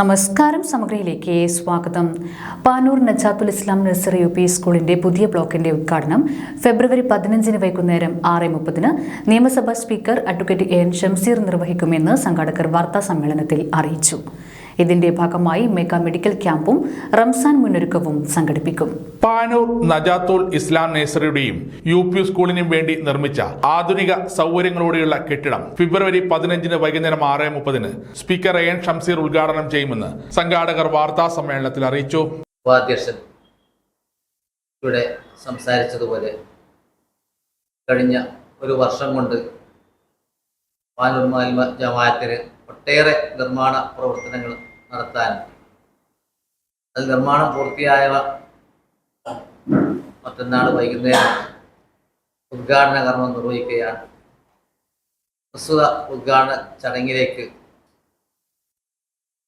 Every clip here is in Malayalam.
നമസ്കാരം സമഗ്രയിലേക്ക് സ്വാഗതം. Panoor Najathul Islam nursery U P സ്കൂളിന്റെ പുതിയ ബ്ലോക്കിന്റെ ഉദ്ഘാടനം ഫെബ്രുവരി പതിനഞ്ചിന് വൈകുന്നേരം ആറ് മുപ്പതിന് നിയമസഭാ സ്പീക്കർ അഡ്വക്കേറ്റ് എൻ ഷംസീർ നിർവഹിക്കുമെന്ന് സംഘാടകർ വാർത്താ സമ്മേളനത്തിൽ അറിയിച്ചു. ഇതിന്റെ ഭാഗമായി മെഗാ മെഡിക്കൽ ക്യാമ്പും റംസാൻ മുന്നൊരുക്കവും സംഘടിപ്പിക്കും. പാനൂർ നജാത്തുൽ ഇസ്ലാം നേസറിയുടെയും യു പി സ്കൂളിനും വേണ്ടി നിർമ്മിച്ച ആധുനിക സൗകര്യങ്ങളോടെയുള്ള കെട്ടിടം ഫെബ്രുവരി പതിനഞ്ചിന് വൈകുന്നേരം ആറ് മുപ്പതിന് സ്പീക്കർ എ എൻ ഷംസീർ ഉദ്ഘാടനം ചെയ്യുമെന്ന് സംഘാടകർ വാർത്താ സമ്മേളനത്തിൽ അറിയിച്ചു. ഉപാധ്യക്ഷൻ ഇവിടെ സംസാരിച്ചതുപോലെ കഴിഞ്ഞ ഒരു വർഷം കൊണ്ട് പാനൂർ മാലിമ ജമാഅത്തിന് ഒട്ടേറെ നിർമ്മാണ പ്രവർത്തനങ്ങൾ നടത്താൻ. അത് നിർമ്മാണം പൂർത്തിയായവ മറ്റന്നാൾ വൈകുന്നേരം ഉദ്ഘാടന കർമ്മം നിർവഹിക്കുകയാണ്. പ്രസ്തുത ഉദ്ഘാടന ചടങ്ങിലേക്ക്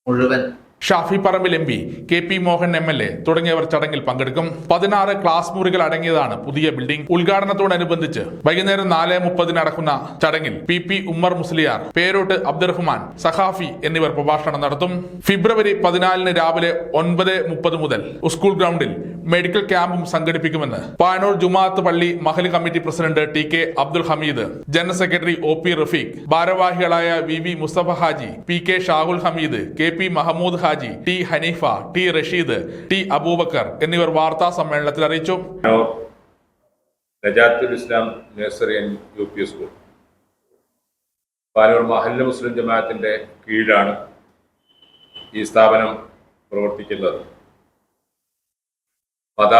മുഴുവൻ Shafi Parambil M P K P Mohan M L A തുടങ്ങിയവർ ചടങ്ങിൽ പങ്കെടുക്കും. പതിനാറ് ക്ലാസ് മുറികൾ അടങ്ങിയതാണ് പുതിയ ബിൽഡിംഗ്. ഉദ്ഘാടനത്തോടനുബന്ധിച്ച് വൈകുന്നേരം നാല് മുപ്പതിന് നടക്കുന്ന ചടങ്ങിൽ പി പി ഉമ്മർ മുസ്ലിയാർ പേരോട്ട് അബ്ദുറഹ്മാൻ സഖാഫി എന്നിവർ പ്രഭാഷണം നടത്തും. ഫെബ്രുവരി പതിനാലിന് രാവിലെ ഒൻപത് മുപ്പത് മുതൽ സ്കൂൾ ഗ്രൗണ്ടിൽ മെഡിക്കൽ ക്യാമ്പും സംഘടിപ്പിക്കുമെന്ന് പാനൂർ ജുമാഅത്ത് പള്ളി Mahal committee president T K Abdul Hameed general secretary O P Rafeeq ഭാരവാഹികളായ V V Musthafa Haji P K Shahul Hameed K P Mahmood Haji T Haneefa T Rasheed T Abubacker എന്നിവർ വാർത്താ സമ്മേളനത്തിൽ അറിയിച്ചു. Najathul Islam nursery and U P school. Paloor Mahalla Muslim ജമാഅത്തിന്റെ കീഴിലാണ് ഈ സ്ഥാപനം പ്രവർത്തിക്കുന്നത്. മത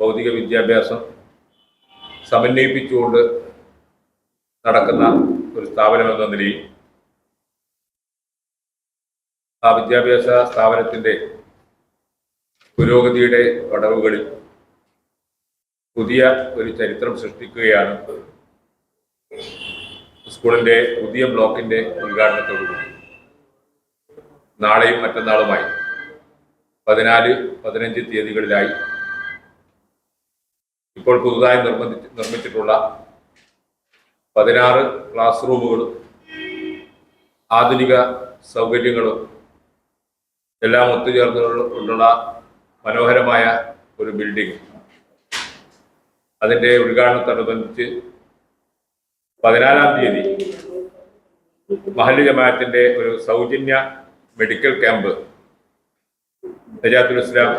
ഭൗതിക വിദ്യാഭ്യാസം സമന്വയിപ്പിച്ചുകൊണ്ട് നടക്കുന്ന ഒരു സ്ഥാപനം എന്ന നിലയിൽ ആ വിദ്യാഭ്യാസ സ്ഥാപനത്തിന്റെ പുരോഗതിയുടെ പടവുകളിൽ പുതിയ ഒരു ചരിത്രം സൃഷ്ടിക്കുകയാണ് സ്കൂളിന്റെ പുതിയ ബ്ലോക്കിന്റെ ഉദ്ഘാടനത്തോടുകൂടി നാളെയും മറ്റന്നാളുമായി പതിനാല് പതിനഞ്ച് തീയതികളിലായി ഇപ്പോൾ പുതുതായി നിർബന്ധി നിർമ്മിച്ചിട്ടുള്ള പതിനാറ് ക്ലാസ് റൂമുകളും ആധുനിക സൗകര്യങ്ങളും എല്ലാം ഒത്തുചേർന്നുള്ള മനോഹരമായ ഒരു ബിൽഡിംഗ് അതിന്റെ ഉദ്ഘാടനത്തോടനുബന്ധിച്ച് പതിനാലാം തീയതി മഹല്ലി ജമാഅത്തിന്റെ ഒരു സൗജന്യ മെഡിക്കൽ ക്യാമ്പ് ഇസ്ലാം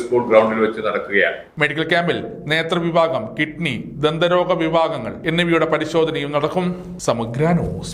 സ്കൂൾ ഗ്രൗണ്ടിൽ വെച്ച് നടക്കുകയാണ്. മെഡിക്കൽ ക്യാമ്പിൽ നേത്രവിഭാഗം കിഡ്നി ദന്തരോഗ വിഭാഗങ്ങൾ എന്നിവയുടെ പരിശോധനയും നടക്കും. സമഗ്ര ന്യൂസ്.